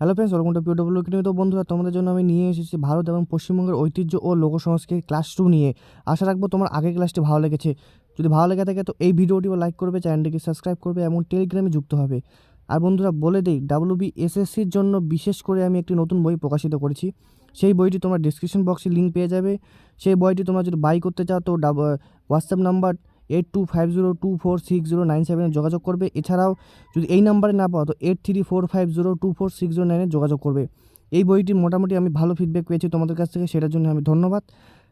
Hello friends welcome to POW কিনে তো বন্ধুরা, তোমাদের জন্য আমি নিয়ে এসেছি ভারত এবং পশ্চিমবঙ্গের ঐতিহ্য ও লোকসংস্কৃতি ক্লাস টু নিয়ে। আশা রাখব তোমার আগের ক্লাসটি ভালো লেগেছে। যদি ভালো লেগে থাকে তো এই ভিডিওটিও লাইক করবে চ্যানেলটিকে সাবস্ক্রাইব করবে এবং টেলিগ্রামে যুক্ত হবে। আর বন্ধুরা, বলে দেই ডাব্লিউবি এসএসসির জন্য বিশেষ করে আমি একটি নতুন বই প্রকাশিত করেছি। সেই বইটি তোমরা ডিসক্রিপশন বক্সে লিঙ্ক পেয়ে যাবে। সেই বইটি তোমরা যদি বাই করতে চাও তো WhatsApp number eight two five zero two four six zero nine সেভেনে যোগাযোগ করবে। এছাড়াও যদি এই নাম্বারে না পাও, তো eight three four five zero two four six zero নাইনে যোগাযোগ করবে। এই বইটি মোটামুটি আমি ভালো ফিডব্যাক পেয়েছি তোমাদের কাছ থেকে, সেটার জন্য আমি ধন্যবাদ।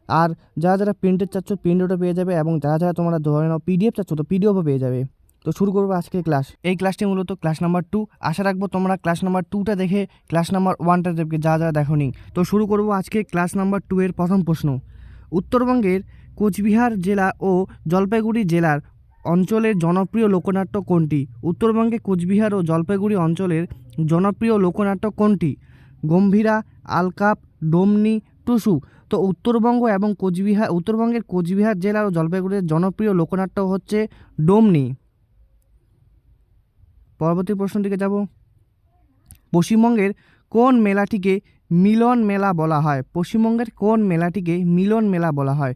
আর যারা যারা প্রিন্টেড চাচ্ছ প্রিন্টেডও পেয়ে যাবে এবং যারা যারা তোমরা ধরে নাও পিডিএফ চাচ্ছ, তো পিডিএফও পেয়ে যাবে। তো শুরু করব আজকের ক্লাস এই ক্লাসটি মূলত ক্লাস নাম্বার টু আশা রাখব তোমরা ক্লাস নাম্বার টুটা দেখে ক্লাস নাম্বার ওয়ানটা দেখবে, যা যা দেখো তো শুরু করব আজকে ক্লাস নাম্বার টু এর প্রথম প্রশ্ন। উত্তরবঙ্গের কোচবিহার জেলা ও জলপাইগুড়ি জেলার অঞ্চলের জনপ্রিয় লোকনাট্য কোনটি? উত্তরবঙ্গে কোচবিহার ও জলপাইগুড়ি অঞ্চলের জনপ্রিয় লোকনাট্য কোনটি? গম্ভীরা, আলকাপ, ডোমনি, টুসু। তো উত্তরবঙ্গ এবং কোচবিহার, উত্তরবঙ্গের কোচবিহার জেলা ও জলপাইগুড়ির জনপ্রিয় লোকনাট্য হচ্ছে ডোমনি। পরবর্তী প্রশ্ন দিকে যাব। পশ্চিমবঙ্গের কোন মেলাটিকে মিলন মেলা বলা হয়? পশ্চিমবঙ্গের কোন মেলাটিকে মিলন মেলা বলা হয়?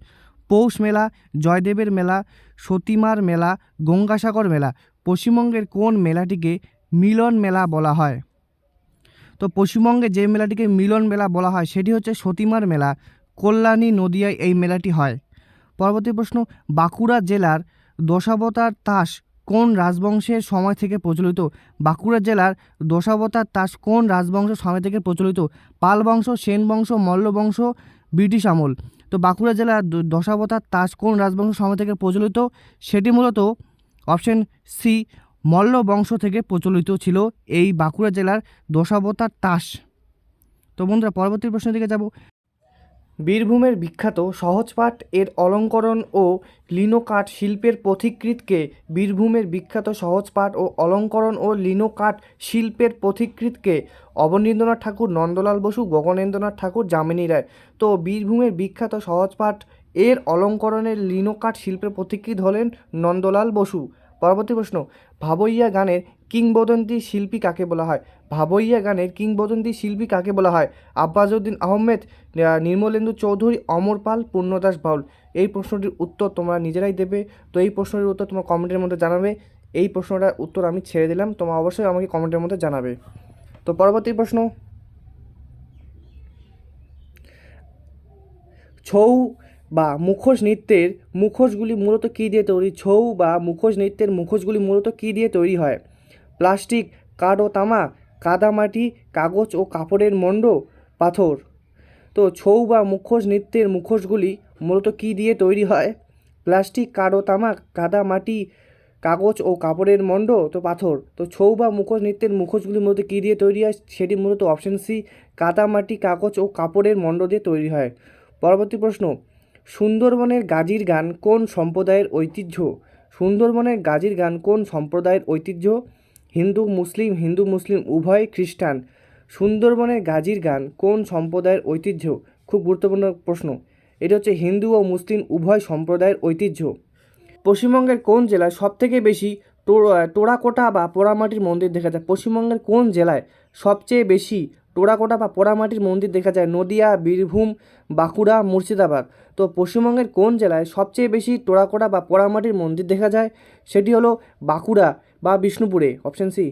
পৌষ মেলা, জয়দেবের মেলা, সতীমার মেলা, গঙ্গাসাগর মেলা, পশ্চিমবঙ্গের কোন মেলাটিকে মিলন মেলা বলা হয়? তো পশ্চিমবঙ্গে যে মেলাটিকে মিলন মেলা বলা হয় সেটি হচ্ছে সতীমার মেলা, কল্যাণী নদিয়ায় এই মেলাটি হয়। পরবর্তী প্রশ্ন, বাঁকুড়া জেলার দশাবতার তাস কোন রাজবংশের সময় থেকে প্রচলিত? বাঁকুড়া জেলার দশাবতার তাস কোন রাজবংশের সময় থেকে প্রচলিত? পাল বংশ সেন বংশ মল্ল বংশ ব্রিটিশ আমল। তো বাঁকুড়া জেলার দশাবতার তাস কোন রাজবংশ সময় থেকে প্রচলিত? সেটি মূলত অপশন সি, মল্ল বংশ থেকে প্রচলিত ছিল এই বাঁকুড়া জেলার দশাবতার তাস। তো বন্ধুরা, পরবর্তী প্রশ্নের দিকে যাব। বীরভূমের বিখ্যাত সহজপাঠ এর অলঙ্করণ ও লিনোকাট শিল্পের পথিকৃতকে বীরভূমের বিখ্যাত সহজপাঠ ও অলঙ্করণ ও লিনোকাট শিল্পের পথিকৃতকে অবনীন্দ্রনাথ ঠাকুর, নন্দলাল বসু, গগনেন্দ্রনাথ ঠাকুর, যামিনী রায়। তো বীরভূমের বিখ্যাত সহজপাঠ এর অলঙ্করণের লিনোকাট শিল্পের পথিকৃত হলেন নন্দলাল বসু। পরবর্তী প্রশ্ন ভাবইয়া গানের কিংবদন্তি শিল্পী কাকে বলা হয়? ভাবইয়া গানের কিংবদন্তি শিল্পী কাকে বলা হয়? আব্বাসউদ্দিন আহমেদ নির্মলেন্দু চৌধুরী, অমর পাল পূর্ণদাস বাউল। এই প্রশ্নটির উত্তর তোমরা নিজেরাই দেবে। তো এই প্রশ্নটির উত্তর তোমরা কমেন্টের মধ্যে জানাবে। এই প্রশ্নটার উত্তর আমি ছেড়ে দিলাম। তোমরা অবশ্যই আমাকে কমেন্টের মধ্যে জানাবে। তো পরবর্তী প্রশ্ন। ছৌ বা মুখোশ নৃত্যের মুখোশগুলি মূলত কী দিয়ে তৈরি? ছৌ বা মুখোশ নৃত্যের মুখোশগুলি মূলত কী দিয়ে তৈরি হয়? প্লাস্টিক, কাঠ ও তামা কাদামাটি কাগজ ও কাপড়ের মণ্ড, পাথর। তো ছৌ বা মুখোশ নৃত্যের মুখোশগুলি মূলত কী দিয়ে তৈরি হয়? প্লাস্টিক, কাঠ ও তামা, কাদা মাটি, কাগজ ও কাপড়ের মণ্ড, তো পাথর। তো ছৌ বা মুখোশ নৃত্যের মুখোশগুলি মূলত কী দিয়ে তৈরি হয়? সেটি মূলত অপশন সি কাদা মাটি, কাগজ ও কাপড়ের মণ্ড দিয়ে তৈরি হয়। পরবর্তী প্রশ্ন, সুন্দরবনের গাজির গান কোন সম্প্রদায়ের ঐতিহ্য? সুন্দরবনের গাজির গান কোন সম্প্রদায়ের ঐতিহ্য? হিন্দু, মুসলিম হিন্দু, মুসলিম, উভয় খ্রিস্টান। সুন্দরবনের গাজির গান কোন সম্প্রদায়ের ঐতিহ্য? খুব গুরুত্বপূর্ণ প্রশ্ন। এটা হচ্ছে হিন্দু ও মুসলিম উভয় সম্প্রদায়ের ঐতিহ্য। পশ্চিমবঙ্গের কোন জেলায় সবথেকে বেশি টো- টোড়াকোটা বা পোড়ামাটির মন্দির দেখা যায়? পশ্চিমবঙ্গের কোন জেলায় সবচেয়ে বেশি টোড়াকোটা বা পোড়ামাটির মন্দির দেখা যায়? নদিয়া, বীরভূম, বাঁকুড়া, মুর্শিদাবাদ। তো পশ্চিমবঙ্গের কোন জেলায় সবচেয়ে বেশি টোড়াকোটা বা পোড়ামাটির মন্দির দেখা যায়? সেটি হলো বাঁকুড়া। বিষ্ণুপুরে অপশন সি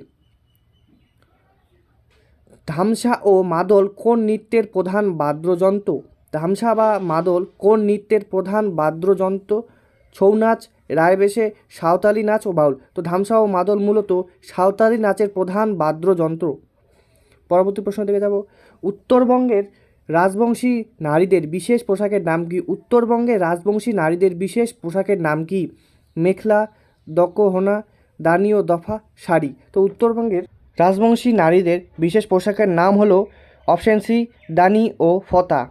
ধামসা ও মাদল কোন নৃত্যের প্রধান বাদ্যযন্ত্র? ধামসা বা মাদল কোন নৃত্যের প্রধান বাদ্যযন্ত্র? ছৌ নাচ রায়বেশে, সাঁওতালি নাচ ও বাউল। তো ধামসা ও মাদল মূলত সাঁওতালি নাচের প্রধান বাদ্যযন্ত্র। পরবর্তী প্রশ্ন দেখে যাব। উত্তরবঙ্গের রাজবংশী নারীদের বিশেষ পোশাকের নাম কি? উত্তরবঙ্গের রাজবংশী নারীদের বিশেষ পোশাকের নাম কি? মেখলা, দকহনা দানি ও দফা শাড়ি। তো উত্তরবঙ্গের রাজবংশী নারীদের বিশেষ পোশাকের নাম হলো অপশন সি, দানি ও ফতা।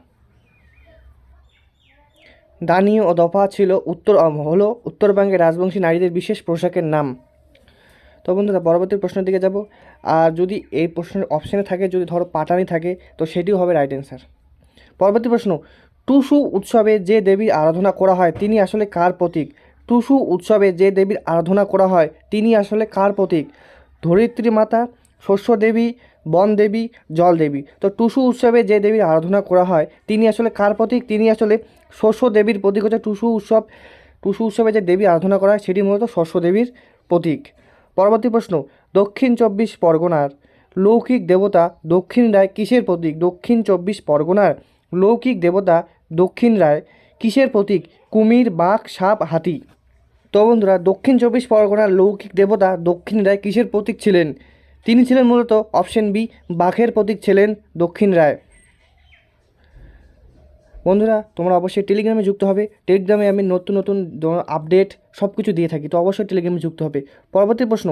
দানি ও দফা ছিল উত্তর হলো উত্তরবঙ্গের রাজবংশী নারীদের বিশেষ পোশাকের নাম। তো বন্ধুরা, পরবর্তী প্রশ্নের দিকে যাব। আর যদি এই প্রশ্নের অপশানে থাকে, যদি ধরো পাটানি থাকে, তো সেটিও হবে রাইট অ্যান্সার পরবর্তী প্রশ্ন, টুসু উৎসবে যে দেবীর আরাধনা করা হয়, তিনি আসলে কার প্রতীক? টুসু উৎসবে যে দেবীর আরাধনা করা হয়, তিনি আসলে কার প্রতীক? ধরিত্রী মাতা, শস্য দেবী, বন দেবী, জল দেবী। তো টুসু উৎসবে যে দেবীর আরাধনা করা হয়, তিনি আসলে কার প্রতীক? তিনি আসলে শস্য দেবীর প্রতীক হচ্ছে টুসু উৎসব। টুসু উৎসবে যে দেবী আরাধনা করা হয়, সেটি মূলত শস্য দেবীর প্রতীক। পরবর্তী প্রশ্ন, দক্ষিণ চব্বিশ পরগনার লৌকিক দেবতা দক্ষিণ রায় কিসের প্রতীক? দক্ষিণ চব্বিশ পরগনার লৌকিক দেবতা দক্ষিণ রায় কিসের প্রতীক? কুমির, বাঘ, সাপ, হাতি। তো বন্ধুরা, দক্ষিণ চব্বিশ পরগনার লৌকিক দেবতা দক্ষিণ রায় কিসের প্রতীক ছিলেন? তিনি ছিলেন মূলত অপশন বি, বাঘের প্রতীক ছিলেন দক্ষিণ রায়। বন্ধুরা, তোমরা অবশ্যই টেলিগ্রামে যুক্ত হবে। টেলিগ্রামে আমি নতুন নতুন আপডেট সব কিছু দিয়ে থাকি, তো অবশ্যই টেলিগ্রামে যুক্ত হবে। পরবর্তী প্রশ্ন,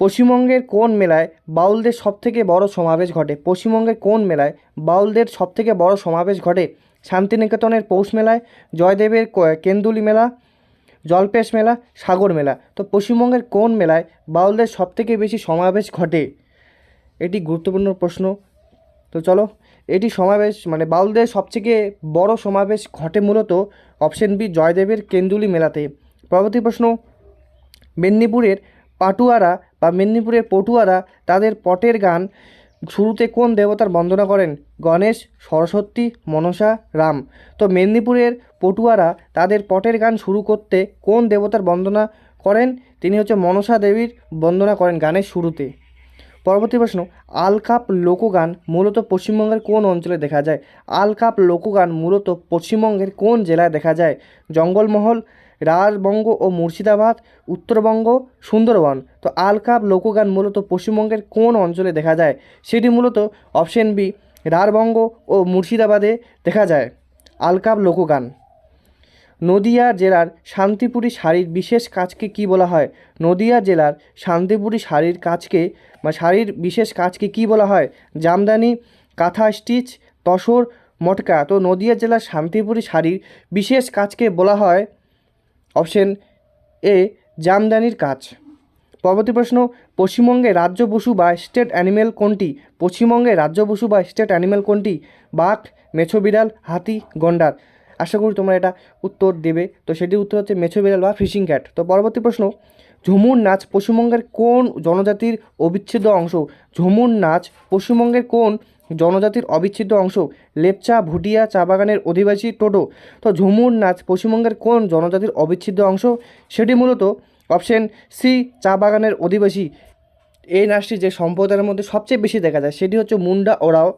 পশ্চিমবঙ্গের কোন মেলায় বাউলদের সবথেকে বড় সমাবেশ ঘটে? পশ্চিমবঙ্গের কোন মেলায় বাউলদের সবথেকে বড় সমাবেশ ঘটে? শান্তিনিকেতনের পৌষ মেলায়, জয়দেবের কেন্দুলি মেলা জলপেশ মেলা, সাগর মেলা। তো পশ্চিমবঙ্গের কোন মেলায় বাউলদের সবথেকে বেশি সমাবেশ ঘটে? এটি গুরুত্বপূর্ণ প্রশ্ন। তো চলো, এটি সমাবেশ মানে বাউলদের সবথেকে বড় সমাবেশ ঘটে মূলত অপশন বি, জয়দেবের কেন্দুলি মেলাতে। পরবর্তী প্রশ্ন, মেদিনীপুরের পাটুয়ারা বা মেদিনীপুরের পটুয়ারা তাদের পটের গান শুরুতে কোন দেবতার বন্দনা করেন? গণেশ, সরস্বতী, মনসা, রাম। তো মেদিনীপুরের পটুয়ারা তাদের পটের গান শুরু করতে কোন দেবতার বন্দনা করেন? তিনি হচ্ছে মনসা দেবীর বন্দনা করেন গানের শুরুতে। পরবর্তী প্রশ্ন, আলকাপ লোকগান মূলত পশ্চিমবঙ্গের কোন অঞ্চলে দেখা যায়? আলকাপ লোকগান মূলত পশ্চিমবঙ্গের কোন জেলায় দেখা যায়? জঙ্গলমহল, রাজবঙ্গ ও মুর্শিদাবাদ, উত্তরবঙ্গ, সুন্দরবন। তো আলকাপ লোকগান মূলত পশ্চিমবঙ্গের কোন অঞ্চলে দেখা যায়? সেটি মূলত অপশন বি রারবঙ্গ ও মুর্শিদাবাদে দেখা যায়। আলকাপ লোকগান। নদিয়া জেলার শান্তিপুরি শাড়ির বিশেষ কাজকে কি বলা হয়? নদিয়া জেলার শান্তিপুরি শাড়ির কাজকে বা শাড়ির বিশেষ কাজকে কি বলা হয়? জামদানি, কাঁথা স্টিচ, তসর, মটকা। তো নদিয়া জেলার শান্তিপুরি শাড়ির বিশেষ কাজকে বলা হয় অপশন এ, জামদানির কাজ। পরবর্তী প্রশ্ন, পশ্চিমবঙ্গে রাজ্য পশু বা স্টেট অ্যানিমেল কোনটি? পশ্চিমবঙ্গে রাজ্য পশু বা স্টেট অ্যানিমেল কোনটি? বাঘ, মেছো বিড়াল, হাতি, গন্ডার। আশা করি তোমরা এটা উত্তর দেবে। তো সেটির উত্তর হচ্ছে মেছো বিড়াল বা ফিশিং ক্যাট। তো পরবর্তী প্রশ্ন, ঝুমুর নাচ পশ্চিমবঙ্গের কোন জনজাতির অবিচ্ছেদ্য অংশ? ঝুমুর নাচ পশ্চিমবঙ্গের কোন জনজাতির অবিচ্ছেদ্য অংশ? লেপচা, ভুটিয়া, চা বাগানের অধিবাসী, টোটো। তো ঝুমুর নাচ পশ্চিমবঙ্গের কোন জনজাতির অবিচ্ছেদ্য অংশ? সেটি মূলত অপশন সি, চা বাগানের অধিবাসী। এই নাচটি যে সম্প্রদায়ের মধ্যে সবচেয়ে বেশি দেখা যায়, সেটি হচ্ছে মুন্ডা ওরাও।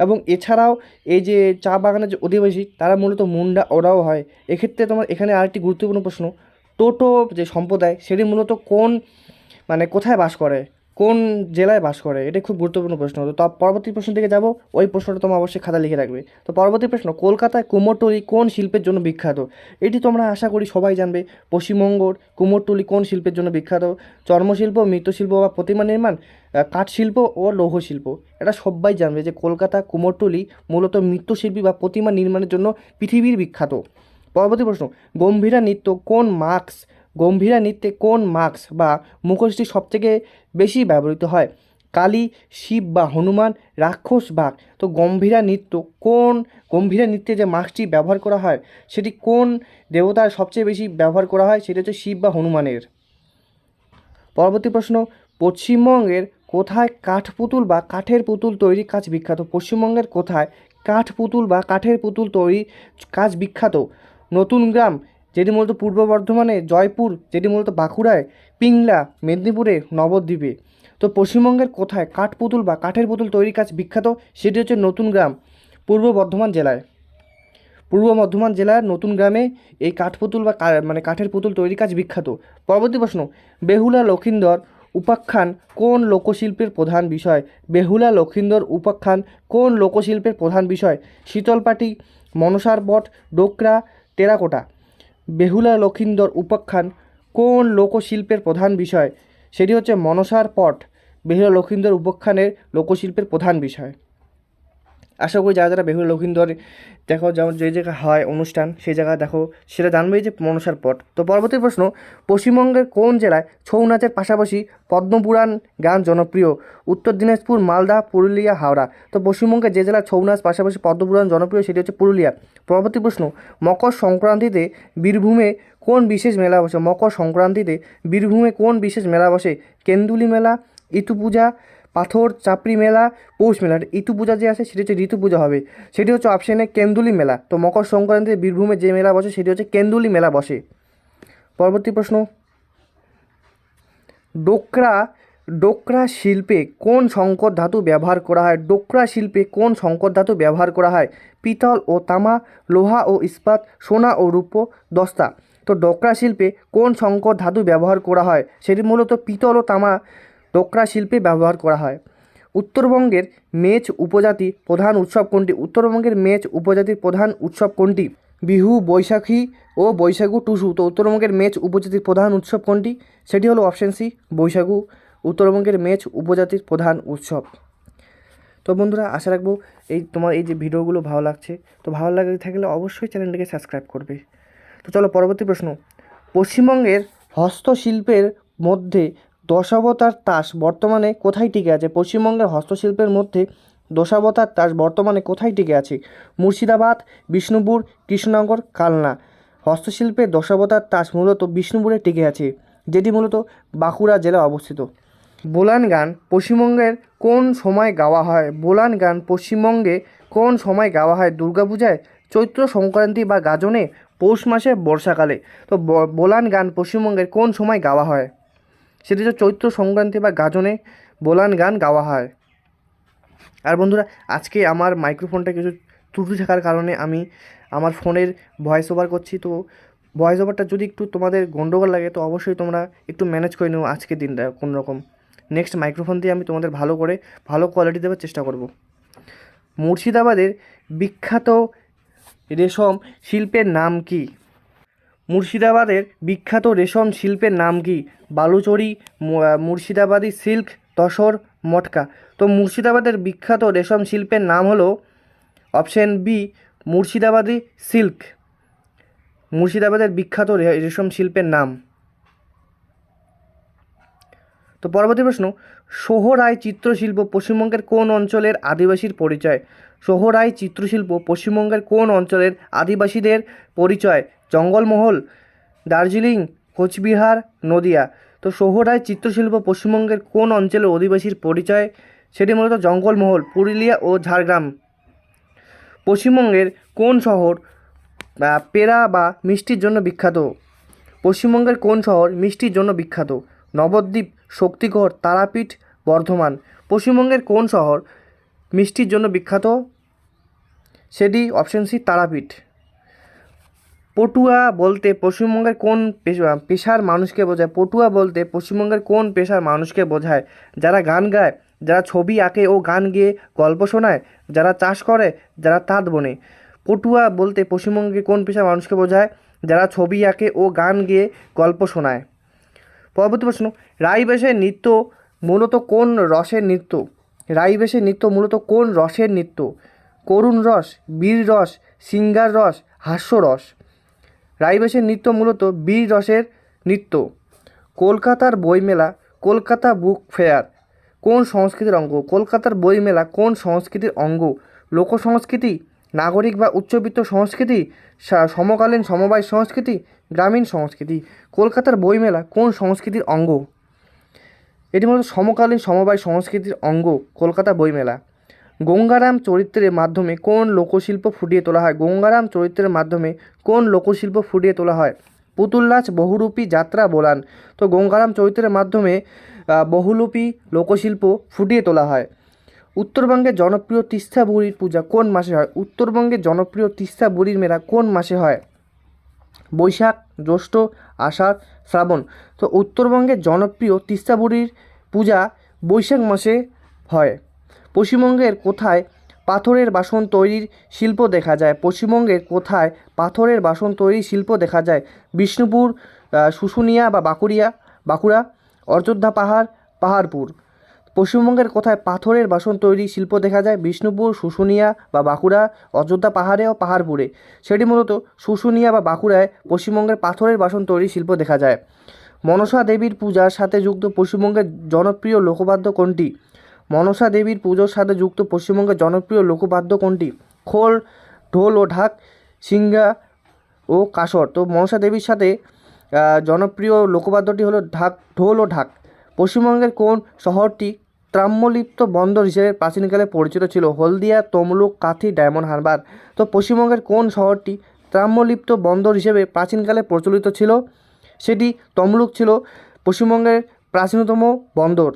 এবং এছাড়াও এই যে চা বাগানের যে অধিবাসী, তারা মূলত মুন্ডা ওরাও হয়। এক্ষেত্রে তোমার এখানে আরেকটি গুরুত্বপূর্ণ প্রশ্ন, টোটো যে সম্প্রদায়, সেটি মূলত কোন মানে কোথায় বাস করে? কোন জেলায় বাস করে? এটা খুব গুরুত্বপূর্ণ প্রশ্ন। তো পরবর্তী প্রশ্ন থেকে যাব ওই প্রশ্নটা তোমরা অবশ্যই খাতা লিখে রাখবে। তো পরবর্তী প্রশ্ন কলকাতায় কুমোরটুলি কোন শিল্পের জন্য বিখ্যাত? এটি তোমরা আশা করি সবাই জানবে। পশ্চিমবঙ্গর কুমোরটুলি কোন শিল্পের জন্য বিখ্যাত? চর্মশিল্প মৃৎশিল্প বা প্রতিমা নির্মাণ আহ, কাঠ শিল্প ও লৌহ শিল্প এটা সবাই জানবে যে কলকাতা কুমোরটুলি মূলত মৃৎশিল্পী বা প্রতিমা নির্মাণের জন্য পৃথিবীর বিখ্যাত। পরবর্তী প্রশ্ন গম্ভীরা নৃত্য কোন মাস্ক গম্ভীরা নৃত্যে কোন মাস্ক বা মুখোশটি সবথেকে বেশি ব্যবহৃত হয়? কালী, শিব বা হনুমান, রাক্ষস, বাঘ। তো গম্ভীরা নৃত্য কোন, গম্ভীরা নৃত্যে যে মাস্কটি ব্যবহার করা হয়, সেটি কোন দেবতার সবচেয়ে বেশি ব্যবহার করা হয়, সেটি হচ্ছে শিব বা হনুমানের? পরবর্তী প্রশ্ন, পশ্চিমবঙ্গের কোথায় কাঠ পুতুল বা কাঠের পুতুল তৈরির কাজ বিখ্যাত? পশ্চিমবঙ্গের কোথায় কাঠ পুতুল বা কাঠের পুতুল তৈরির কাজ বিখ্যাত? নতুন গ্রাম যেটি মূলত পূর্ব বর্ধমানে জয়পুর, যেটি মূলত বাঁকুড়ায়, পিংলা, মেদিনীপুরে নবদ্বীপে। তো পশ্চিমবঙ্গের কোথায় কাঠ পুতুল বা কাঠের পুতুল তৈরির কাজ বিখ্যাত সেটি হচ্ছে নতুন গ্রাম, পূর্ব বর্ধমান জেলায়। পূর্ব বর্ধমান জেলার নতুন গ্রামে এই কাঠ পুতুল বা মানে কাঠের পুতুল তৈরির কাজ বিখ্যাত। পরবর্তী প্রশ্ন, বেহুলা লক্ষিন্দর উপাখ্যান কোন লোকশিল্পের প্রধান বিষয়? বেহুলা লক্ষিন্দর উপাখ্যান কোন লোকশিল্পের প্রধান বিষয়? শীতলপাটি, মনসার বট, ডোকরা, টেরাকোটা। বেহুলা লক্ষিন্দর উপাখ্যান কোন লোকশিল্পের প্রধান বিষয়? সেটি হচ্ছে মনসার পট। বেহুলা লক্ষিন্দর উপাখ্যানের লোকশিল্পের প্রধান বিষয়। আশা করি যারা যারা বেহুলা লক্ষিন্দর দেখো যেমন যে জায়গায় হয় অনুষ্ঠান, সেই জায়গা দেখো, সেটা জানবেই যে মনসার পট। তো পরবর্তী প্রশ্ন, পশ্চিমবঙ্গের কোন জেলায় ছৌ নাচের পাশাপাশি পদ্মপুরাণ গান জনপ্রিয়? উত্তর দিনাজপুর, মালদা, পুরুলিয়া, হাওড়া। তো পশ্চিমবঙ্গের যে জেলায় ছৌ নাচ পাশাপাশি পদ্মপুরাণ জনপ্রিয়, সেটি হচ্ছে পুরুলিয়া। পরবর্তী প্রশ্ন, মকর সংক্রান্তিতে বীরভূমে কোন বিশেষ মেলা বসে? মকর সংক্রান্তিতে বীরভূমে কোন বিশেষ মেলা বসে? কেন্দুলি মেলা, ইতু পূজা পাথর, চাপড়ি মেলা, পৌষ মেলা। ঋতু পূজা যে আছে, সেটি হচ্ছে ঋতু পূজা হবে। সেটি হচ্ছে অপশানে কেন্দুলি মেলা। তো মকর সংক্রান্তিতে বীরভূমে যে মেলা বসে, সেটি হচ্ছে কেন্দুলি মেলা বসে। পরবর্তী প্রশ্ন। ডোকরা ডোকরা শিল্পে কোন সংকর ধাতু ব্যবহার করা হয়? ডোকরা শিল্পে কোন সংকর ধাতু ব্যবহার করা হয়? পিতল ও তামা, লোহা ও ইস্পাত, সোনা ও রূপো দস্তা। তো ডোকরা শিল্পে কোন সংকর ধাতু ব্যবহার করা হয়? সেটি মূলত পিতল ও তামা ডোকরা শিল্পে ব্যবহার করা হয়। উত্তরবঙ্গের মেচ উপজাতি প্রধান উৎসব কোনটি? উত্তরবঙ্গের মেচ উপজাতির প্রধান উৎসব কোনটি? বিহু, বৈশাখী ও বৈশাখু টুসু। তো উত্তরবঙ্গের মেচ উপজাতির প্রধান উৎসব কোনটি? সেটি হলো অপশান সি বৈশাখু উত্তরবঙ্গের মেচ উপজাতির প্রধান উৎসব। তো বন্ধুরা, আশা রাখব এই তোমার এই যে ভিডিওগুলো ভালো লাগছে। তো ভালো লাগে থাকলে অবশ্যই চ্যানেলটিকে সাবস্ক্রাইব করবে। তো চলো পরবর্তী প্রশ্ন। পশ্চিমবঙ্গের হস্তশিল্পের মধ্যে দশাবতার তাস বর্তমানে কোথায় টিকে আছে? পশ্চিমবঙ্গের হস্তশিল্পের মধ্যে দশাবতার তাস বর্তমানে কোথায় টিকে আছে? মুর্শিদাবাদ, বিষ্ণুপুর, কৃষ্ণনগর, কালনা। হস্তশিল্পের দশাবতার তাস মূলত বিষ্ণুপুরে টিকে আছে, যেটি মূলত বাঁকুড়া জেলায় অবস্থিত। বোলান গান পশ্চিমবঙ্গের কোন সময় গাওয়া হয়? বোলান গান পশ্চিমবঙ্গে কোন সময় গাওয়া হয়? দুর্গাপূজায়, চৈত্র সংক্রান্তি বা গাজনে, পৌষ মাসে, বর্ষাকালে। তো বোলান গান পশ্চিমবঙ্গের কোন সময় গাওয়া হয়? সেটি হচ্ছে চৈত্র সংক্রান্তি বা গাজনে বোলান গান গাওয়া হয়। আর বন্ধুরা, আজকে আমার মাইক্রোফোনটা কিছু ত্রুটি থাকার কারণে আমি আমার ফোনের ভয়েস ওভার করছি। তো ভয়েস ওভারটা যদি একটু তোমাদের গন্ডগোল লাগে, তো অবশ্যই তোমরা একটু ম্যানেজ করে নিও আজকের দিনটা কোনো রকম নেক্সট মাইক্রোফোন দিয়ে আমি তোমাদের ভালো করে, ভালো কোয়ালিটি দেওয়ার চেষ্টা করব। মুর্শিদাবাদের বিখ্যাত রেশম শিল্পের নাম কি? মুর্শিদাবাদের বিখ্যাত রেশম শিল্পের নাম কি? বালুচরি মুর্শিদাবাদি সিল্ক, তসর, মটকা। তো মুর্শিদাবাদের বিখ্যাত রেশম শিল্পের নাম হলো অপশন বি, মুর্শিদাবাদি সিল্ক। মুর্শিদাবাদের বিখ্যাত রেশম শিল্পের নাম। তো পরবর্তী প্রশ্ন সোহরায় চিত্রশিল্প পশ্চিমবঙ্গের কোন অঞ্চলের আদিবাসীর পরিচয়? সোহরায় চিত্রশিল্প পশ্চিমবঙ্গের কোন অঞ্চলের আদিবাসীদের পরিচয়? জঙ্গলমহল, দার্জিলিং, কোচবিহার, নদিয়া। তো সোহরাই চিত্রশিল্প পশ্চিমবঙ্গের কোন অঞ্চলের অধিবাসীর পরিচয়? সেটি মূলত জঙ্গলমহল, পুরুলিয়া ও ঝাড়গ্রাম। পশ্চিমবঙ্গের কোন শহর পেরা বা মিষ্টির জন্য বিখ্যাত? পশ্চিমবঙ্গের কোন শহর মিষ্টির জন্য বিখ্যাত? নবদ্বীপ, শক্তিগড়, তারাপীঠ, বর্ধমান। পশ্চিমবঙ্গের কোন শহর মিষ্টির জন্য বিখ্যাত? সেটি অপশন সি, তারাপীঠ। পটুয়া বলতে পশ্চিমবঙ্গের কোন পেশা- পেশার মানুষকে বোঝায়? পটুয়া বলতে পশ্চিমবঙ্গের কোন পেশার মানুষকে বোঝায়? যারা গান গায়, যারা ছবি আঁকে ও গান গেয়ে গল্প শোনায়, যারা চাষ করে, যারা তাঁত বোনে। পটুয়া বলতে পশ্চিমবঙ্গের কোন পেশার মানুষকে বোঝায়? যারা ছবি আঁকে ও গান গেয়ে গল্প শোনায়। পরবর্তী প্রশ্ন রাইবেশের নৃত্য মূলত কোন রসের নৃত্য? রাইবেশের নৃত্য মূলত কোন রসের নৃত্য? করুণ রস, বীর রস, সিঙ্গার রস, হাস্যরস। রাইবেশের নৃত্য মূলত বীর রসের নৃত্য। কলকাতার বইমেলা, কলকাতা বুক ফেয়ার, কোন সংস্কৃতির অঙ্গ? কলকাতার বইমেলা কোন সংস্কৃতির অঙ্গ? লোক সংস্কৃতি নাগরিক বা উচ্চবিত্ত সংস্কৃতি সমকালীন সমবায় সংস্কৃতি, গ্রামীণ সংস্কৃতি? কলকাতার বইমেলা কোন সংস্কৃতির অঙ্গ? এটি মূলত সমকালীন সমবায় সংস্কৃতির অঙ্গ, কলকাতা বইমেলা। গঙ্গারাম চরিত্রের মাধ্যমে কোন লোকশিল্প ফুটিয়ে তোলা হয়? গঙ্গারাম চরিত্রের মাধ্যমে কোন লোকশিল্প ফুটিয়ে তোলা হয়? পুতুল নাচ বহুরূপী যাত্রা বোলান। তো গঙ্গারাম চরিত্রের মাধ্যমে বহুরূপী লোকশিল্প ফুটিয়ে তোলা হয়। উত্তরবঙ্গের জনপ্রিয় তিস্তা বুড়ির পূজা কোন মাসে হয়? উত্তরবঙ্গের জনপ্রিয় তিস্তা বুড়ির মেলা কোন মাসে হয়? বৈশাখ, জ্যৈষ্ঠ, আষাঢ়, শ্রাবণ। তো উত্তরবঙ্গের জনপ্রিয় তিস্তা বুড়ির পূজা বৈশাখ মাসে হয়। পশ্চিমবঙ্গের কোথায় পাথরের বাসন তৈরির শিল্প দেখা যায়? পশ্চিমবঙ্গের কোথায় পাথরের বাসন তৈরির শিল্প দেখা যায়? বিষ্ণুপুর শুশুনিয়া বা বাঁকুড়িয়া, বাঁকুড়া, অযোধ্যা পাহাড়, পাহাড়পুর। পশ্চিমবঙ্গের কোথায় পাথরের বাসন তৈরি শিল্প দেখা যায়? বিষ্ণুপুর, শুশুনিয়া বা বাঁকুড়া, অযোধ্যা পাহাড়ে ও পাহাড়পুরে। সেটি মূলত শুশুনিয়া বা বাঁকুড়ায় পশ্চিমবঙ্গের পাথরের বাসন তৈরি শিল্প দেখা যায়। মনসা দেবীর পূজার সাথে যুক্ত পশ্চিমবঙ্গের জনপ্রিয় লোকবাদ্য কোনটি? মনসা দেবীর পুজোর সাথে যুক্ত পশ্চিমবঙ্গের জনপ্রিয় লোকবাদ্য কোনটি? খোল, ঢোল ও ঢাক সিঙ্গা ও কাসর। তো মনসা দেবীর সাথে জনপ্রিয় লোকবাদ্যটি হলো ঢাক, ঢোল ও ঢাক। পশ্চিমবঙ্গের কোন শহরটি ত্রাম্যলিপ্ত বন্দর হিসেবে প্রাচীনকালে পরিচিত ছিল? Haldia, Tamluk, Kanthi, Diamond Harbour. তো পশ্চিমবঙ্গের কোন শহরটি ত্রাম্যলিপ্ত বন্দর হিসেবে প্রাচীনকালে প্রচলিত ছিল? সেটি তমলুক ছিল, পশ্চিমবঙ্গের প্রাচীনতম বন্দর।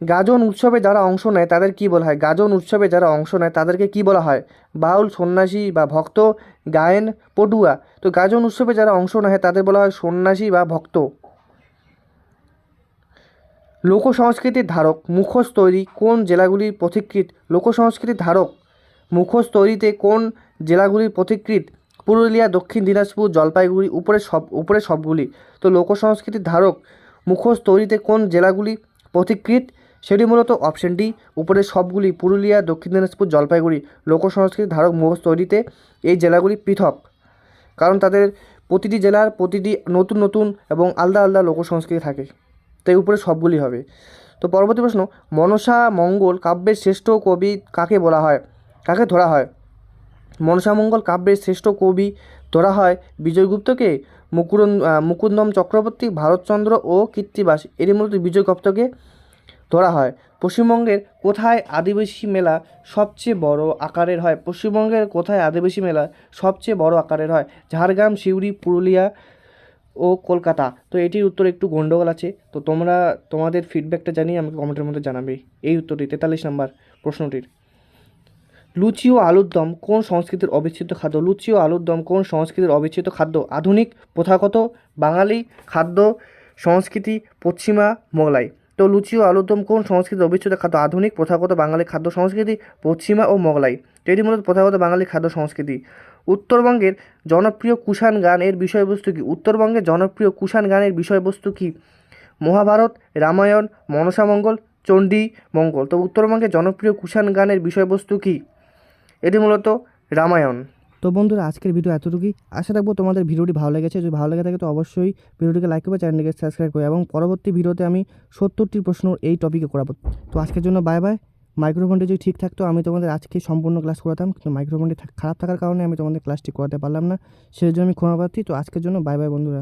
গাজন উৎসবে যারা অংশ নেয়, তাদের কি বলা হয়? গাজন উৎসবে যারা অংশ নেয়, তাদেরকে কী বলা হয়? বাউল, সন্ন্যাসী বা ভক্ত, গায়েন, পটুয়া। তো গাজন উৎসবে যারা অংশ নেয়, তাদের বলা হয় সন্ন্যাসী বা ভক্ত। লোক সংস্কৃতির ধারক, মুখোশ তৈরি কোন জেলাগুলির পথিকৃত লোক সংস্কৃতির ধারক, মুখোশ তৈরিতে কোন জেলাগুলির পথিকৃত পুরুলিয়া, দক্ষিণ দিনাজপুর, জলপাইগুড়ি উপরে সব উপরে সবগুলি। তো লোক সংস্কৃতির ধারক, মুখোশ তৈরিতে কোন জেলাগুলি পথিকৃৎ? সেটি মূলত অপশন ডি। উপরে সবগুলি পুরুলিয়া, দক্ষিণ দিনাজপুর, জলপাইগুড়ি লোক সংস্কৃতির ধারক মুখোশ তৈরিতে এই জেলাগুলি পৃথক। কারণ তাদের প্রতিটি জেলার প্রতিটি নতুন নতুন এবং আলাদা আলাদা লোক সংস্কৃতি থাকে। তাই উপরে সবগুলি হবে। তো পরবর্তী প্রশ্ন, মনসা মঙ্গল কাব্যের শ্রেষ্ঠ কবি কাকে বলা হয়? কাকে ধরা হয়? মনসামঙ্গল কাব্যের শ্রেষ্ঠ কবি ধরা হয় বিজয়গুপ্তকে মুকুরন মুকুন্দম চক্রবর্তী, ভারতচন্দ্র ও কীর্তিবাস, এরই মূলত বিজয়গুপ্তকে ধরা হয়। পশ্চিমবঙ্গের কোথায় আদিবাসী মেলা সবচেয়ে বড় আকারের হয়? পশ্চিমবঙ্গের কোথায় আদিবাসী মেলা সবচেয়ে বড় আকারের হয়? ঝাড়গ্রাম, সিউড়ি, পুরুলিয়া ও কলকাতা। তো এটির উত্তর একটু গণ্ডগোল আছে। তো তোমরা, তোমাদের ফিডব্যাকটা জানিয়ে আমাকে কমেন্টের মধ্যে জানাবে। এই উত্তরটি, তেতাল্লিশ নম্বর প্রশ্নটির। লুচি ও আলুর দম কোন সংস্কৃতির অবিচ্ছেদ্য খাদ্য? লুচি ও আলুর দম কোন সংস্কৃতির অবিচ্ছেদ্য খাদ্য? আধুনিক, প্রথাগত, বাঙালি খাদ্য সংস্কৃতি, পশ্চিমা, মোগলাই। তো লুচি ও আলুর দম কোন সংস্কৃতির অবিচ্ছেদ্য খাদ্য? আধুনিক, প্রথাগত বাঙালি খাদ্য সংস্কৃতি, পশ্চিমা ও মোগলাই। তো এটি মূলত প্রথাগত বাঙালি খাদ্য সংস্কৃতি। উত্তরবঙ্গের জনপ্রিয় কুষাণ গান এর বিষয়বস্তু কী? উত্তরবঙ্গের জনপ্রিয় কুষাণ গানের বিষয়বস্তু কী? মহাভারত, রামায়ণ মনসামঙ্গল চণ্ডী মঙ্গল। তো উত্তরবঙ্গের জনপ্রিয় কুষাণ গানের বিষয়বস্তু কী? এটি মূলত রামায়ণ। তো বন্ধুরা, আজকের ভিডিও এতটুকুই। আশা রাখব তোমাদের ভিডিওটি ভালো লেগেছে। যদি ভালো লেগে থাকে তো অবশ্যই ভিডিওটিকে লাইক করবে, চ্যানেলটিকে সাবস্ক্রাইব করবে এবং পরবর্তী ভিডিওতে আমি সত্তরটি প্রশ্ন এই টপিকে করাবো। তো আজকের জন্য বাই বাই মাইক্রোফোনটি যদি ঠিক থাকতো, আমি তোমাদের আজকে সম্পূর্ণ ক্লাস করাতাম। কিন্তু মাইক্রোফোনটি খারাপ থাকার কারণে আমি তোমাদের ক্লাসটি করাতে পারলাম না। সেই জন্য আমি ক্ষমা প্রার্থী। তো আজকের জন্য বাই বাই বন্ধুরা।